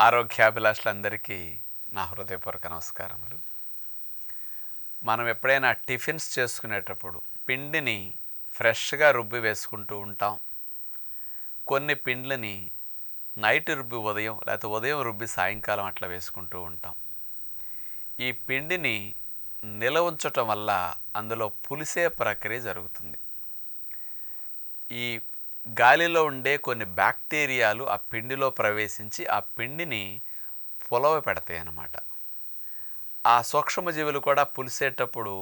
ఆరోగ్యాభిలాషులందరికీ నా హృదయపూర్వక నమస్కారములు. మనం ఎప్పుడైనా టిఫిన్స్ చేసుకునేటప్పుడు పిండిని ఫ్రెష్గా రుబ్బి వేసుకుంటూ ఉంటాం. కొన్ని పిండ్లని నైట్ రుబ్బి ఉదయం లేకపోతే ఉదయం రుబ్బి సాయంకాలం అట్లా వేసుకుంటూ ఉంటాం. ఈ పిండిని నిల ఉంచటం వల్ల అందులో పులిసే ప్రక్రియ జరుగుతుంది. ఈ గాలిలో ఉండే కొన్ని బ్యాక్టీరియాలు ఆ పిండిలో ప్రవేశించి ఆ పిండిని పులవ పెడతాయి అన్నమాట ఆ సూక్ష్మజీవులు కూడా పులిసేటప్పుడు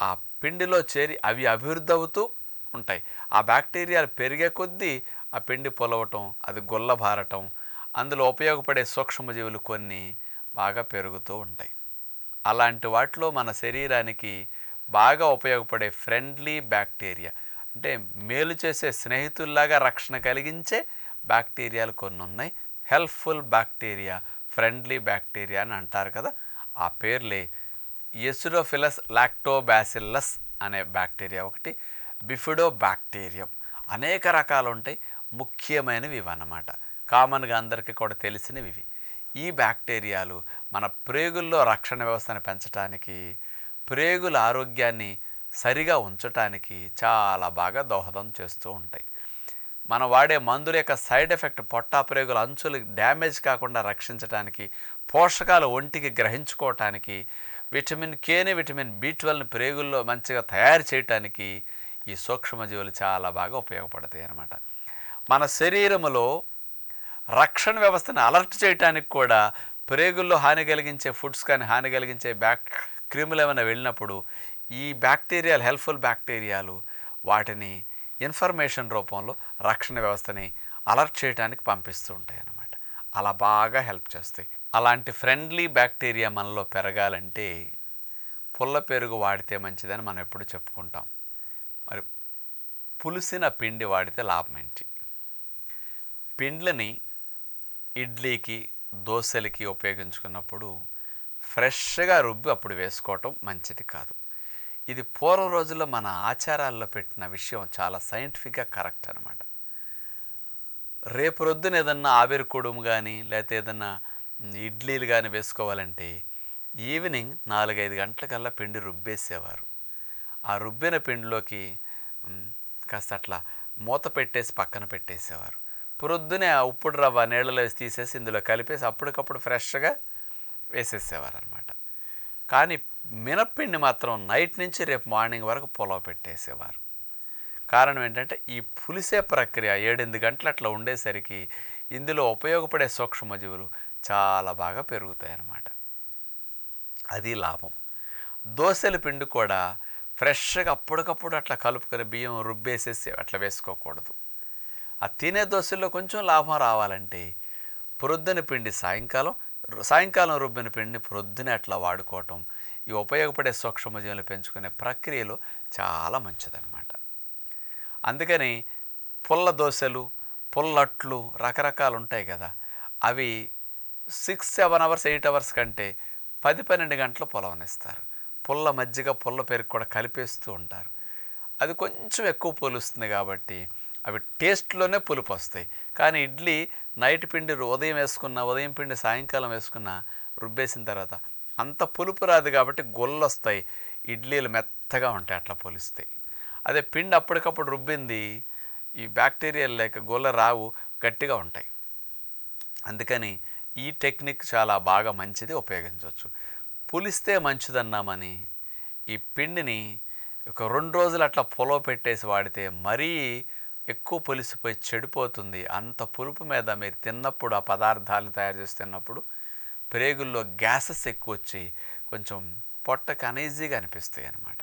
ఆ పిండిలో చేరి అవి అభివృద్ధి అవుతూ ఉంటాయి. ఆ బ్యాక్టీరియాలు పెరిగే కొద్దీ ఆ పిండి పొలవటం అది గుల్లబారటం అందులో ఉపయోగపడే సూక్ష్మజీవులు కొన్ని బాగా పెరుగుతూ ఉంటాయి. అలాంటి వాటిలో మన శరీరానికి బాగా ఉపయోగపడే ఫ్రెండ్లీ బ్యాక్టీరియా అంటే మేలు చేసే స్నేహితుల్లాగా రక్షణ కలిగించే బ్యాక్టీరియాలు కొన్ని ఉన్నాయి హెల్ప్ఫుల్ బ్యాక్టీరియా ఫ్రెండ్లీ బ్యాక్టీరియా అని అంటారు కదా. ఆ పేర్లే ఎసుడోఫిలస్ లాక్టోబాసిల్లస్ అనే బ్యాక్టీరియా ఒకటి బిఫిడో బ్యాక్టీరియం అనేక రకాలు ఉంటాయి ముఖ్యమైనవి ఇవి అన్నమాట కామన్గా అందరికీ కూడా తెలిసినవి ఇవి. ఈ బ్యాక్టీరియాలు మన ప్రేగుల్లో రక్షణ వ్యవస్థను పెంచడానికి ప్రేగుల ఆరోగ్యాన్ని సరిగా ఉంచటానికి చాలా బాగా దోహదం చేస్తూ ఉంటాయి. మనం వాడే మందుల యొక్క సైడ్ ఎఫెక్ట్ పొట్టా ప్రేగుల అంచులు డ్యామేజ్ కాకుండా రక్షించడానికి పోషకాలు ఒంటికి గ్రహించుకోవటానికి విటమిన్ కేని విటమిన్ బి ట్వెల్వ్ని ప్రేగుల్లో మంచిగా తయారు చేయటానికి ఈ సూక్ష్మజీవులు చాలా బాగా ఉపయోగపడతాయి అన్నమాట. మన శరీరములో రక్షణ వ్యవస్థను అలర్ట్ చేయడానికి కూడా ప్రేగుల్లో హాని కలిగించే ఫుడ్స్ కానీ హాని కలిగించే బ్యాక్ క్రిములు ఏమైనా వెళ్ళినప్పుడు ఈ బ్యాక్టీరియాలు హెల్ప్ఫుల్ బ్యాక్టీరియాలు వాటిని ఇన్ఫర్మేషన్ రూపంలో రక్షణ వ్యవస్థని అలర్ట్ చేయడానికి పంపిస్తూ ఉంటాయి అన్నమాట అలా బాగా హెల్ప్ చేస్తాయి. అలాంటి ఫ్రెండ్లీ బ్యాక్టీరియా మనలో పెరగాలంటే పుల్ల పెరుగు వాడితే మంచిదని మనం ఎప్పుడు చెప్పుకుంటాం. మరి పులిసిన పిండి వాడితే లాభం ఏంటి? పిండ్లని ఇడ్లీకి దోశలకి ఉపయోగించుకున్నప్పుడు ఫ్రెష్గా రుబ్బి అప్పుడు వేసుకోవటం మంచిది కాదు. ఇది పూర్వం రోజుల్లో మన ఆచారాల్లో పెట్టిన విషయం చాలా సైంటిఫిక్గా కరెక్ట్ అనమాట రేపు రొద్దున ఏదన్నా ఆవిరి కుడుము కానీ లేకపోతే ఏదన్నా ఇడ్లీలు కానీ వేసుకోవాలంటే ఈవినింగ్ నాలుగైదు గంటలకల్లా పిండి రుబ్బేసేవారు. ఆ రుబ్బిన పిండిలోకి కాస్త అట్లా మూత పెట్టేసి పక్కన పెట్టేసేవారు. పొద్దునే ఆ ఉప్పుడు రవ్వ నీళ్ళలో వేసి తీసేసి ఇందులో కలిపేసి అప్పటికప్పుడు ఫ్రెష్గా వేసేసేవారు అనమాట కానీ మినప్పిండి మాత్రం నైట్ నుంచి రేపు మార్నింగ్ వరకు పొలవ పెట్టేసేవారు. కారణం ఏంటంటే ఈ పులిసే ప్రక్రియ ఏడెనిమిది గంటలు అట్లా ఉండేసరికి ఇందులో ఉపయోగపడే సూక్ష్మజీవులు చాలా బాగా పెరుగుతాయి అన్నమాట అది లాభం. దోశల పిండి కూడా ఫ్రెష్గా అప్పటికప్పుడు అట్లా కలుపుకొని బియ్యం రుబ్బేసేసి అట్లా వేసుకోకూడదు. ఆ తినే దోశల్లో కొంచెం లాభం రావాలంటే ప్రొద్దున పిండి సాయంకాలం సాయంకాలం రుబ్బిన పిండిని ప్రొద్దునే అట్లా వాడుకోవటం ఈ ఉపయోగపడే సూక్ష్మజీవులు పెంచుకునే ప్రక్రియలో చాలా మంచిదన్నమాట. అందుకని పుల్ల దోశలు పుల్లట్లు రకరకాలు ఉంటాయి కదా అవి six seven hours eight hours కంటే పది పన్నెండు గంటలు పొలవనిస్తారు. పుల్ల మజ్జిగ పుల్ల పెరుగు కూడా కలిపేస్తూ ఉంటారు. అది కొంచెం ఎక్కువ పులుస్తుంది కాబట్టి అవి టేస్ట్లోనే పులుపు వస్తాయి కానీ ఇడ్లీ నైట్ పిండి ఉదయం వేసుకున్న ఉదయం పిండి సాయంకాలం వేసుకున్న రుబ్బేసిన తర్వాత అంత పులుపు రాదు కాబట్టి గొల్లు వస్తాయి ఇడ్లీలు మెత్తగా ఉంటాయి అట్లా పోలిస్తే. అదే పిండి అప్పటికప్పుడు రుబ్బింది ఈ బ్యాక్టీరియల్ లేక గొల్ల రావు గట్టిగా ఉంటాయి. అందుకని ఈ టెక్నిక్ చాలా బాగా మంచిది ఉపయోగించవచ్చు. పులిస్తే మంచిదన్నామని ఈ పిండిని ఒక రెండు రోజులు అట్లా పొలవ పెట్టేసి వాడితే మరీ ఎక్కువ పులిసిపోయి చెడిపోతుంది. అంత పులుపు మీద మీరు తిన్నప్పుడు ఆ పదార్థాలు తయారు చేసి తిన్నప్పుడు ప్రేగుల్లో గ్యాసెస్ ఎక్కువ వచ్చి కొంచెం పొట్టకు అనీజీగా అనిపిస్తాయి అన్నమాట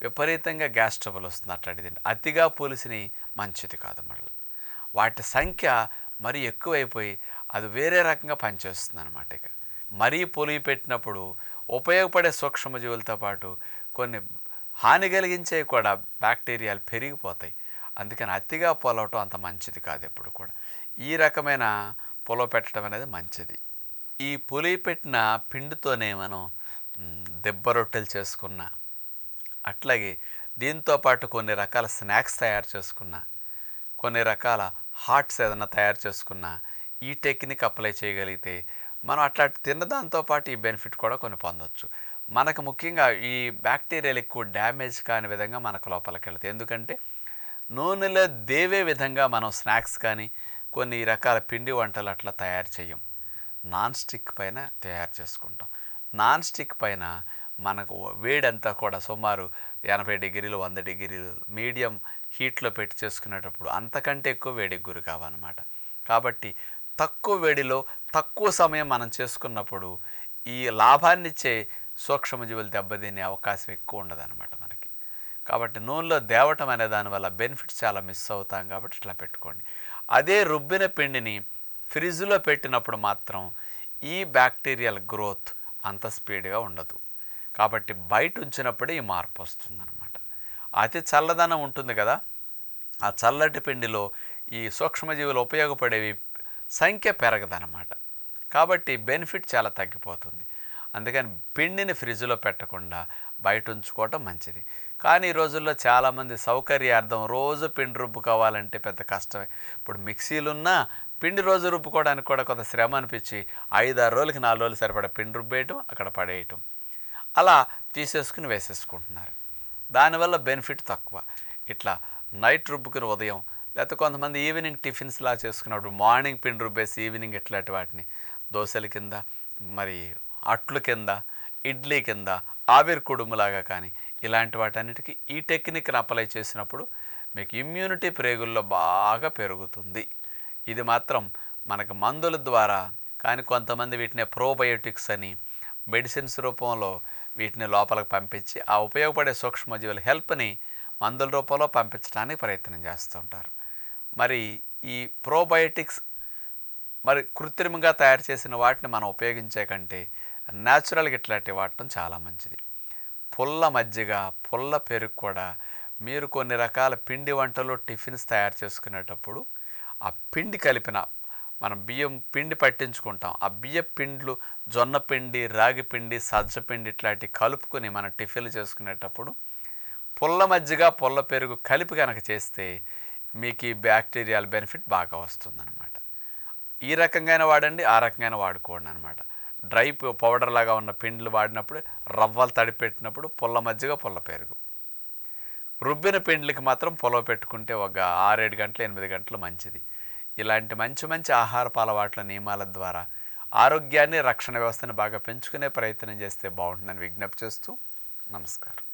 విపరీతంగా గ్యాస్ ట్రబుల్ వస్తుంది అట్లాంటిది అతిగా పోలిసిని మంచిది కాదు మళ్ళీ వాటి సంఖ్య మరీ ఎక్కువైపోయి అది వేరే రకంగా పనిచేస్తుంది అనమాట ఇక. మరీ పొలిగి పెట్టినప్పుడు ఉపయోగపడే సూక్ష్మజీవులతో పాటు కొన్ని హాని కలిగించేవి కూడా బ్యాక్టీరియాలు పెరిగిపోతాయి. అందుకని అతిగా పొలవటం అంత మంచిది కాదు ఎప్పుడు కూడా. ఈ రకమైన పొలవ పెట్టడం అనేది మంచిది. ఈ పులి పెట్టిన పిండితోనే మనం దెబ్బ రొట్టెలు చేసుకున్నా అట్లాగే దీంతో పాటు కొన్ని రకాల స్నాక్స్ తయారు చేసుకున్నా కొన్ని రకాల హాట్స్ ఏదైనా తయారు చేసుకున్నా ఈ టెక్నిక్ అప్లై చేయగలిగితే మనం అట్లా తిన్న దాంతో పాటు ఈ బెనిఫిట్ కూడా కొన్ని పొందొచ్చు. మనకు ముఖ్యంగా ఈ బ్యాక్టీరియాలు ఎక్కువ డ్యామేజ్ కాని విధంగా మనకు లోపలికి వెళ్తాయి. ఎందుకంటే నూనెలో దేవే విధంగా మనం స్నాక్స్ కానీ కొన్ని రకాల పిండి వంటలు అట్లా తయారు చేయం. నాన్ స్టిక్ పైన తయారు చేసుకుంటాం. నాన్ స్టిక్ పైన మనకు వేడంతా కూడా సుమారు ఎనభై డిగ్రీలు వంద డిగ్రీలు మీడియం హీట్లో పెట్టి చేసుకునేటప్పుడు అంతకంటే ఎక్కువ వేడికి గురి కావన్నమాట. కాబట్టి తక్కువ వేడిలో తక్కువ సమయం మనం చేసుకున్నప్పుడు ఈ లాభాన్నిచ్చే సూక్ష్మజీవులు దెబ్బతినే అవకాశం ఎక్కువ ఉండదన్నమాట మనకి. కాబట్టి నూనెలో దేవటం అనే దానివల్ల బెనిఫిట్స్ చాలా మిస్ అవుతాం కాబట్టి ఇట్లా పెట్టుకోండి. అదే రుబ్బిన పిండిని ఫ్రిడ్జ్లో పెట్టినప్పుడు మాత్రం ఈ బ్యాక్టీరియల్ గ్రోత్ అంత స్పీడ్గా ఉండదు. కాబట్టి బయట ఉంచినప్పుడే ఈ మార్పు వస్తుందన్నమాట. అతి చల్లదనం ఉంటుంది కదా. ఆ చల్లటి పిండిలో ఈ సూక్ష్మజీవులు ఉపయోగపడేవి సంఖ్య పెరగదన్నమాట. కాబట్టి బెనిఫిట్ చాలా తగ్గిపోతుంది. అందుకని పిండిని ఫ్రిడ్జ్లో పెట్టకుండా బయట ఉంచుకోవటం మంచిది. కానీ ఈ రోజుల్లో చాలామంది సౌకర్యార్థం రోజు పిండి రుబ్బుకోవాలంటే పెద్ద కష్టమే. ఇప్పుడు మిక్సీలున్నా పిండి రోజు రుబ్బుకోవడానికి కూడా కొంత శ్రమ అనిపించి ఐదారు రోజులకి నాలుగు రోజులు సరిపడా పిండి రుబ్బేయటం అక్కడ పడేయటం. అలా తీసేసుకుని వేసేసుకుంటున్నారు. దానివల్ల బెనిఫిట్ తక్కువ. ఇట్లా నైట్ రుబ్బుకుని ఉదయం లేకపోతే కొంతమంది ఈవినింగ్ టిఫిన్స్ లా చేసుకున్నప్పుడు మార్నింగ్ పిండి రుబ్బేసి ఈవినింగ్ ఇట్లాంటి వాటిని దోశల కింద మరి అట్లు కింద ఇడ్లీ కింద ఆవిరి కుడుములాగా కానీ ఇలాంటి వాటన్నిటికీ ఈ టెక్నిక్ని అప్లై చేసినప్పుడు మీకు ఇమ్యూనిటీ ప్రేగుల్లో బాగా పెరుగుతుంది. ఇది మాత్రం మనకు మందుల ద్వారా కానీ కొంతమంది వీటిని ప్రోబయోటిక్స్ అని మెడిసిన్స్ రూపంలో వీటిని లోపలికి పంపించి ఆ ఉపయోగపడే సూక్ష్మజీవుల హెల్ప్ని మందుల రూపంలో పంపించడానికి ప్రయత్నం చేస్తుంటారు. మరి ఈ ప్రోబయోటిక్స్ మరి కృత్రిమంగా తయారు చేసిన వాటిని మనం ఉపయోగించే కంటే న్యాచురల్గా ఇట్లాంటివి వాడటం చాలా మంచిది. పుల్ల మజ్జిగ పుల్ల పెరుగు కూడా మీరు కొన్ని రకాల పిండి వంటలు టిఫిన్స్ తయారు చేసుకునేటప్పుడు ఆ పిండి కలిపిన మనం బియ్యం పిండి పట్టించుకుంటాం. ఆ బియ్య పిండ్లు జొన్న పిండి రాగి పిండి సజ్జ పిండి ఇట్లాంటివి కలుపుకొని మనం టిఫిన్లు చేసుకునేటప్పుడు పుల్ల మజ్జిగ పుల్ల పెరుగు కలిపి కనుక చేస్తే మీకు ఈ బ్యాక్టీరియాల బెనిఫిట్ బాగా వస్తుందన్నమాట. ఈ రకంగానే వాడండి ఆ రకంగానే వాడుకోండి అనమాట డ్రై పౌడర్ లాగా ఉన్న పిండిలు వాడినప్పుడు రవ్వలు తడిపెట్టినప్పుడు పుల్ల మజ్జిగ పుల్ల పెరుగు. రుబ్బిన పిండిలకి మాత్రం పొలవ పెట్టుకుంటే ఒక ఆరేడు గంటలు ఎనిమిది గంటలు మంచిది. ఇలాంటి మంచి మంచి ఆహారపు అలవాట్ల నియమాల ద్వారా ఆరోగ్యాన్ని రక్షణ వ్యవస్థను బాగా పెంచుకునే ప్రయత్నం చేస్తే బాగుంటుందని విజ్ఞప్తి చేస్తూ నమస్కారం.